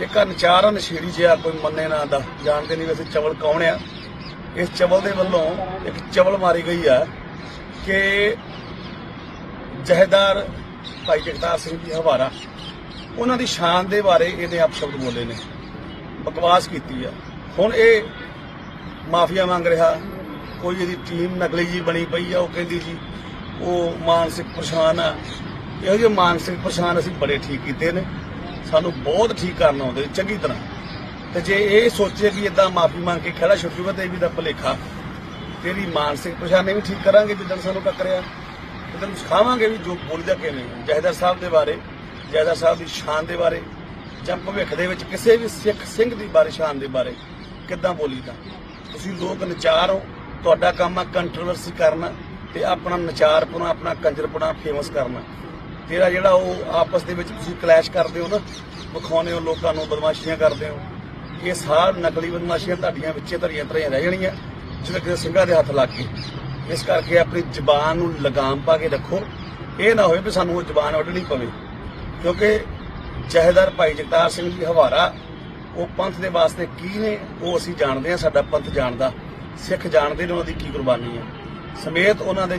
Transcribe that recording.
ਇੱਕ ਅਨਚਾਰ ਨਸ਼ੇੜੀ ਜਿਹਾ ਕੋਈ ਮੰਨੇ ਨਾ ਦਾ ਜਾਣਦੇ ਨਹੀਂ ਵੈਸੇ ਚਵਲ ਕੌਣ ਆ। ਇਸ ਚਵਲ ਦੇ ਵੱਲੋਂ ਇੱਕ ਚਵਲ ਮਾਰੀ ਗਈ ਆ ਕਿ ਜਹੇਦਾਰ ਭਾਈ ਜਗਤਾਰ ਸਿੰਘ ਜੀ ਹਵਾਰਾ, ਉਹਨਾਂ ਦੀ ਸ਼ਾਨ ਦੇ ਬਾਰੇ ਇਹਨੇ ਅਪਸ਼ਬਦ ਬੋਲੇ ਨੇ। ਬਕਵਾਸ ਕੀਤੀ ਆ। ਹੁਣ ਇਹ ਮਾਫੀਆ ਮੰਗ ਰਿਹਾ, ਕੋਈ ਇਹਦੀ ਟੀਮ ਨਕਲੀ ਜੀ ਬਣੀ ਪਈ ਆ, ਉਹ ਕਹਿੰਦੀ ਜੀ, ਉਹ ਮਾਨਸਿਕ ਪਰੇਸ਼ਾਨ ਆ। ਇਹੋ ਜਿਹੇ ਮਾਨਸਿਕ ਪਰੇਸ਼ਾਨ ਅਸੀਂ ਬੜੇ ਠੀਕ ਕੀਤੇ ਨੇ। ਸਾਨੂੰ ਬਹੁਤ ਠੀਕ ਕਰਨ ਆਉਂਦੇ, ਚੰਗੀ ਤਰ੍ਹਾਂ। ਤੇ ਜੇ ਇਹ ਸੋਚੇ ਵੀ ਇਦਾਂ ਮਾਫੀ ਮੰਗ ਕੇ ਖੜਾ ਛੁੱਟ ਜੂਗਾ ਤੇ ਇਹ ਵੀ ਦਾ ਭਲੇਖਾ। ਤੇਰੀ ਮਾਨਸਿਕ ਪਰੇਸ਼ਾਨੀ ਵੀ ਠੀਕ ਕਰਾਂਗੇ ਜਿੱਦਣ ਸਾਨੂੰ ਟੱਕਰਿਆ ਤੇ ਸਿਖਾਵਾਂਗੇ ਵੀ ਜੋ ਬੋਲਦਾ ਕਿਵੇਂ। ਜਹਦਰ ਸਾਹਿਬ ਦੇ ਬਾਰੇ ਜਹਦਰ ਸਾਹਿਬ ਦੀ ਸ਼ਾਨ ਦੇ ਬਾਰੇ, ਜਾਂ ਭਵਿੱਖ ਦੇ ਵਿੱਚ ਕਿਸੇ ਵੀ ਸਿੱਖ ਸਿੰਘ ਦੀ ਬਾਰੇ ਸ਼ਾਨ ਦੇ ਬਾਰੇ ਕਿੱਦਾਂ ਬੋਲੀਦਾ ਤੁਸੀਂ ਲੋਕ ਨਚਾਰ ਹੋ, ਤੁਹਾਡਾ ਕੰਮ ਆ ਕੰਟਰੋਵਰਸੀ ਕਰਨਾ ਤੇ ਆਪਣਾ ਨਚਾਰਪੁਣਾ, ਆਪਣਾ ਕੰਜਰਪੁਣਾ ਫੇਮਸ ਕਰਨਾ। ਤੇਰਾ ਜਿਹੜਾ ਉਹ ਆਪਸ ਦੇ ਵਿੱਚ ਤੁਸੀਂ ਕਲੈਸ਼ ਕਰਦੇ ਹੋ ਨਾ, ਵਿਖਾਉਂਦੇ ਹੋ, ਲੋਕਾਂ ਨੂੰ ਬਦਮਾਸ਼ੀਆਂ ਕਰਦੇ ਹੋ, ਇਹ ਸਾਰ ਨਕਲੀ ਬਦਮਾਸ਼ੀਆਂ ਤੁਹਾਡੀਆਂ ਵਿੱਚੇ ਧਰੀਆਂ ਧਰੀਆਂ ਰਹਿ ਜਾਣੀਆਂ ਜਿਵੇਂ ਕਿਸੇ ਸਿੰਘਾਂ ਦੇ ਹੱਥ ਲੱਗ ਗਏ। ਇਸ ਕਰਕੇ ਆਪਣੀ ਜ਼ਬਾਨ ਨੂੰ ਲਗਾਮ ਪਾ ਕੇ ਰੱਖੋ। ਇਹ ਨਾ ਹੋਵੇ ਵੀ ਸਾਨੂੰ ਉਹ ਜ਼ਬਾਨ ਵੱਢਣੀ ਪਵੇ, ਕਿਉਂਕਿ ਜਹੇਦਾਰ ਭਾਈ ਜਗਤਾਰ ਸਿੰਘ ਜੀ ਹਵਾਰਾ, ਉਹ ਪੰਥ ਦੇ ਵਾਸਤੇ ਕੀ ਨੇ, ਉਹ ਅਸੀਂ ਜਾਣਦੇ ਹਾਂ, ਸਾਡਾ ਪੰਥ ਜਾਣਦਾ, ਸਿੱਖ ਜਾਣਦੇ ਨੇ ਉਹਨਾਂ ਦੀ ਕੀ ਕੁਰਬਾਨੀ ਹੈ। ਸਮੇਤ ਉਹਨਾਂ ਦੇ